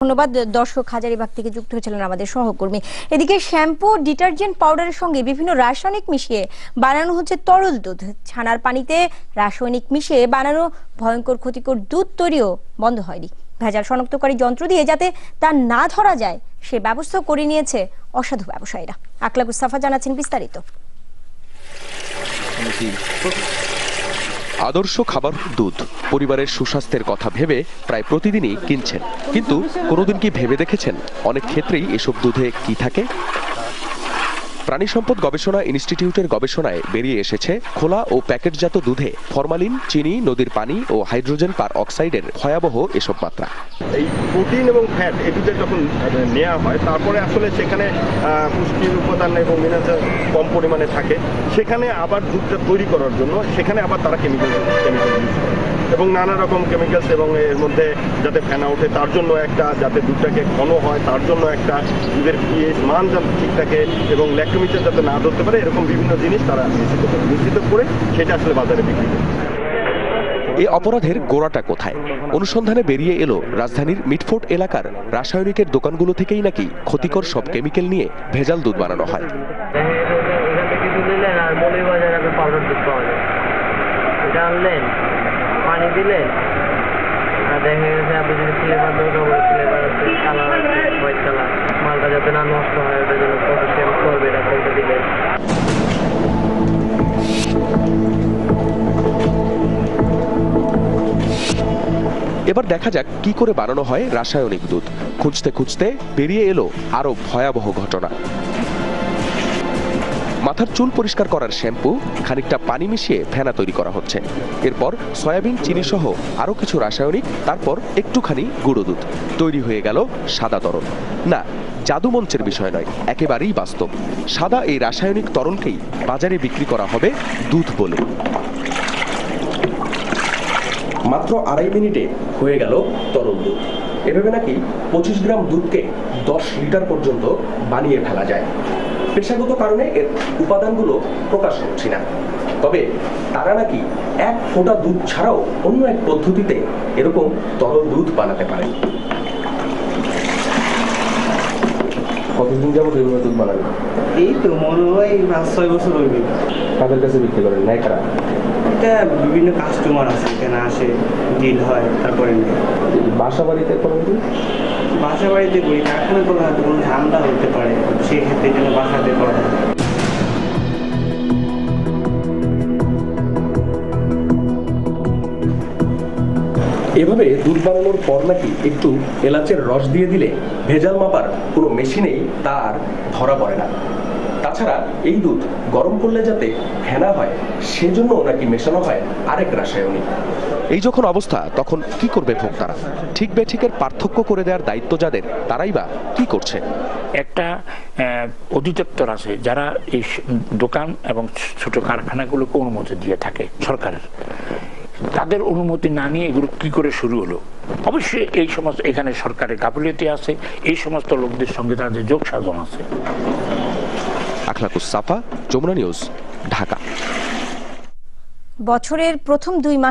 ধন্যবাদ। দর্শক হাজারিবাগ থেকে যুক্ত হয়েছিলেন আমাদের সহকর্মী। এদিকে শ্যাম্পু, ডিটারজেন্ট পাউডারের সঙ্গে বিভিন্ন রাসায়নিক মিশিয়ে বানানো হচ্ছে তরল দুধ। ছানার পানিতে রাসায়নিক মিশিয়ে বানানো ভয়ঙ্কর, ক্ষতিকর দুধ তৈরিও বন্ধ হয়নি। ভেজাল শনাক্তকারী যন্ত্র দিয়ে যাতে তা না ধরা যায়, সে ব্যবস্থা করে নিয়েছে অসাধু ব্যবসায়ীরা। আকলাকুস সাফা জানাচ্ছেন বিস্তারিত। আদর্শ খাবার দুধ। পরিবারের সুস্বাস্থ্যের কথা ভেবে প্রায় প্রতিদিনই কিনছেন। কিন্তু কোনোদিন কি ভেবে দেখেছেন? অনেক ক্ষেত্রেই এসব দুধে কি থাকে? প্রাণী সম্পদ গবেষণা ইনস্টিটিউটের গবেষণায় বেরিয়ে এসেছে খোলা ও প্যাকেটজাত দুধে ফরমালিন, চিনি, নদীর পানি ও হাইড্রোজেন পার অক্সাইডের ভয়াবহ এসব মাত্রা। এই প্রোটিন এবং ফ্যাট, এই দুধের যখন নেওয়া হয়, তারপরে আসলে সেখানে পুষ্টির উপাদান এবং মিনারেল কম পরিমাণে থাকে। সেখানে আবার দুধটা তৈরি করার জন্য, সেখানে আবার তারা কেমিক্যাল কেমিক্যাল এবং নানা রকম কেমিক্যালস এবং এর মধ্যে যাতে ফেনা ওঠে তার জন্য একটা যাতে দুধটাকে ঘন হয় তার জন্য একটা দুধের পিএইচ মান যাতে ঠিক থাকে এবং ল্যাক্টোমিটার যাতে না ধরতে পারে এরকম বিভিন্ন জিনিস তারা মিশ্রিত করে মিশ্রিত করে সেটা আসলে বাজারে বিক্রি করে এ অপরাধের গোড়াটা কোথায়? অনুসন্ধানে বেরিয়ে এলো রাজধানীর মিটফোর্ট এলাকার রাসায়নিকের দোকানগুলো থেকেই নাকি ক্ষতিকর সব কেমিক্যাল নিয়ে ভেজাল দুধ বানানো হয়। এটা আনলেন? পানি দিলেন আর দেখা গেছে আপনি যদি ফ্লেভার দরকার পড়ে ফ্লেভার আছে কালার আছে হোয়াইট কালার। মালটা যাতে না নষ্ট হয়, ওটার জন্য পটাশিয়াম করবে, এটা করতে দিলেন এবার দেখা যাক কি করে বানানো হয় রাসায়নিক দুধ। খুঁজতে খুঁজতে বেরিয়ে এলো আরও ভয়াবহ ঘটনা। মাথার চুল পরিষ্কার করার শ্যাম্পু, খানিকটা পানি মিশিয়ে ফেনা তৈরি করা হচ্ছে। এরপর সয়াবিন চিনি সহ আরও কিছু রাসায়নিক, তারপর একটুখানি গুঁড়ো দুধ। তৈরি হয়ে গেল সাদা তরল। না, জাদু মঞ্চের বিষয় নয়, একেবারেই বাস্তব। সাদা এই রাসায়নিক তরলকেই বাজারে বিক্রি করা হবে দুধ বলে। মাত্র আড়াই মিনিটে হয়ে গেল তরল দুধ। এভাবে নাকি পঁচিশ গ্রাম দুধকে দশ লিটার পর্যন্ত বানিয়ে ফেলা যায়। পেশাগত কারণে এর উপাদানগুলো প্রকাশ করছি না। তবে তারা নাকি এক ফোঁটা দুধ ছাড়াও অন্য এক পদ্ধতিতে এরকম তরল দুধ বানাতে পারে। কতদিন যাব এভাবে দুধ বানাবে এই তো মনে হয় পাঁচ ছয় বছর হইবে কাদের কাছে বিক্রি করেন? নেয় কারা এটা বিভিন্ন কাস্টমার আছে এখানে আসে ডিল হয় তারপরে। বাসা বাড়িতে করেন বাসা বাড়িতে করি কারখানা করলে হয়তো কোনো ঝামেলা হতে পারে সেক্ষেত্রে যেন বাসাতে করা। এভাবে দুধ বানানোর পর নাকি একটু এলাচের রস দিয়ে দিলে ভেজাল মাপার কোনো মেশিনেই তার ধরা পড়ে না তাছাড়া এই দুধ গরম করলে যাতে ফেনা হয় সেজন্য নাকি মেশানো হয় আরেক রাসায়নিক। এই যখন অবস্থা তখন কি করবে ভোক্তারা? ঠিক বেঠিকের পার্থক্য করে দেওয়ার দায়িত্ব যাদের তারাই বা কি করছে? একটা আহ, অধিদপ্তর আছে যারা এই দোকান এবং ছোট কারখানাগুলোকে অনুমতি দিয়ে থাকে সরকারের। তাদের অনুমতি না নিয়ে এগুলো কি করে শুরু হলো? অবশ্যই এই সমস্ত এখানে সরকারের গাফিলতি আছে এই সমস্ত লোকদের সঙ্গে তাদের যোগ সাধন আছে। আখলাকুস সাফা যমুনা নিউজ ঢাকা। বছরের প্রথম দুই মাস